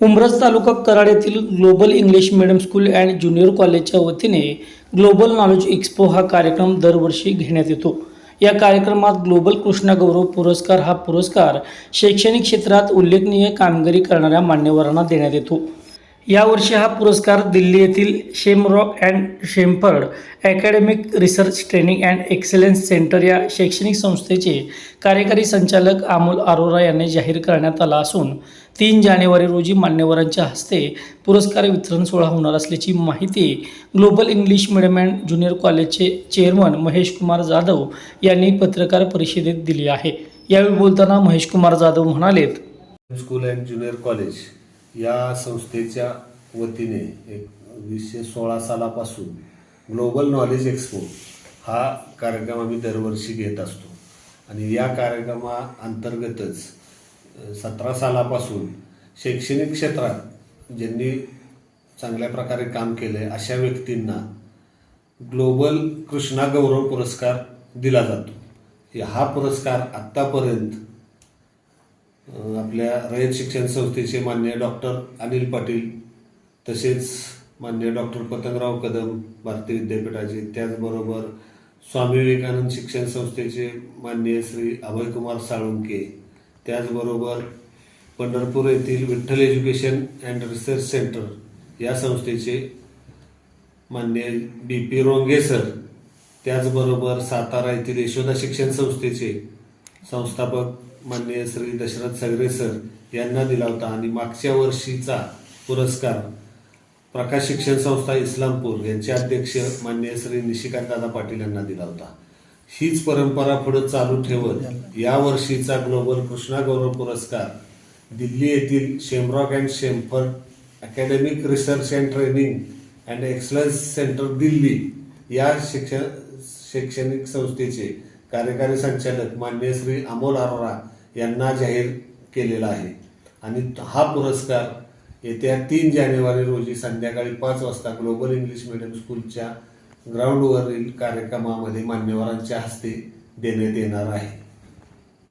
उमरज तालुका कराड येथील global English medium school and junior कॉलेजच्या वतीने ग्लोबल नॉलेज एक्स्पो हा कार्यक्रम दरवर्षी घेण्यात येतो. या कार्यक्रमात ग्लोबल कृष्णा गौरव पुरस्कार हा पुरस्कार शैक्षणिक क्षेत्रात उल्लेखनीय कामगिरी करणाऱ्या मान्यवरांना देण्यात येतो. यावर्षी हा पुरस्कार दिल्ली येथील Shamrock and Shemford academic research training and excellence centre या शैक्षणिक संस्थेचे कार्यकारी संचालक अमोल अरोरा यांनी जाहीर करण्यात आला असून तीन जानेवारी रोजी मान्यवरांच्या हस्ते पुरस्कार वितरण सोहळा होणार असल्याची माहिती global English medium and junior कॉलेजचे चेअरमन महेश कुमार जाधव यांनी पत्रकार परिषदेत दिली आहे. यावेळी बोलताना महेश कुमार जाधव म्हणालेत स्कूल अँड ज्युनियर कॉलेज या संस्थेच्या वतीने एक वीसशे सोळा सालापासून ग्लोबल नॉलेज एक्सपो हा कार्यक्रम आम्ही दरवर्षी घेत असतो. आणि या कार्यक्रमा अंतर्गतच सतरा सालापासून शैक्षणिक क्षेत्रात ज्यांनी चांगल्या प्रकारे काम केलं आहे अशा व्यक्तींना ग्लोबल कृष्णा गौरव पुरस्कार दिला जातो. हा पुरस्कार आत्तापर्यंत आपल्या रयत शिक्षण संस्थेचे मान्य डॉक्टर अनिल पाटील तसेच मान्य डॉक्टर पतंगराव कदम भारतीय विद्यापीठाचे त्याचबरोबर स्वामी विवेकानंद शिक्षण संस्थेचे मान्य श्री अभयकुमार साळुंके त्याचबरोबर पंढरपूर येथील Vitthal education and research centre या संस्थेचे मान्य बी पी रोंगे सर त्याचबरोबर सातारा येथील यशोदा शिक्षण संस्थेचे संस्थापक मान्य श्री दशरथ सगरे सर यांना दिला होता आणि मागच्या वर्षीचा पुरस्कार प्रकाश शिक्षण संस्था इस्लामपूर यांचे अध्यक्ष मान्य श्री निशिकांत दादा पाटील यांना दिला होता. हीच परंपरा पुढे चालू ठेवत या वर्षीचा ग्लोबल कृष्णा गौरव पुरस्कार दिल्ली येथील Shamrock and Shemford academic research and training and excellence centre Delhi या शिक्षण शैक्षणिक संस्थेचे कार्यकारी संचालक मान्य श्री अमोल अरोरा यांना जाहीर केलेला आहे. आणि हा पुरस्कार येत्या तीन जानेवारी रोजी संध्याकाळी पाच वाजता ग्लोबल इंग्लिश मिडियम स्कूलच्या ग्राउंडवरील कार्यक्रमामध्ये मान्यवरांच्या हस्ते देण्यात येणार आहे.